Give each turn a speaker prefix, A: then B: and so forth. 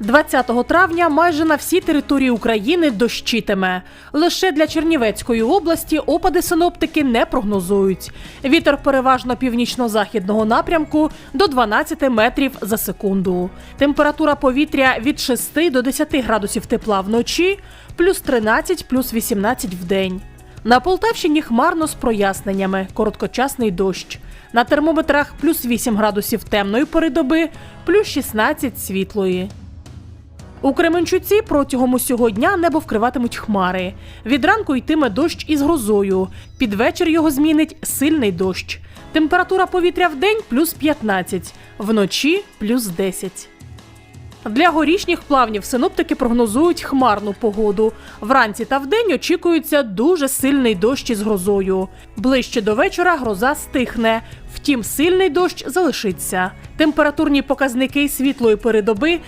A: 20 травня майже на всій території України дощитиме. Лише для Чернівецької області опади синоптики не прогнозують. Вітер переважно північно-західного напрямку до 12 метрів за секунду. Температура повітря від 6 до 10 градусів тепла вночі, плюс 13, плюс 18 в день. На Полтавщині хмарно з проясненнями, короткочасний дощ. На термометрах плюс 8 градусів темної пори доби, плюс 16 світлої. У Кременчуці протягом усього дня небо вкриватимуть хмари. Від ранку йтиме дощ із грозою. Під вечір його змінить сильний дощ. Температура повітря в день плюс 15, вночі плюс 10. Для горішніх плавнів синоптики прогнозують хмарну погоду. Вранці та вдень очікується дуже сильний дощ із грозою. Ближче до вечора гроза стихне. Втім, сильний дощ залишиться. Температурні показники світлої передоби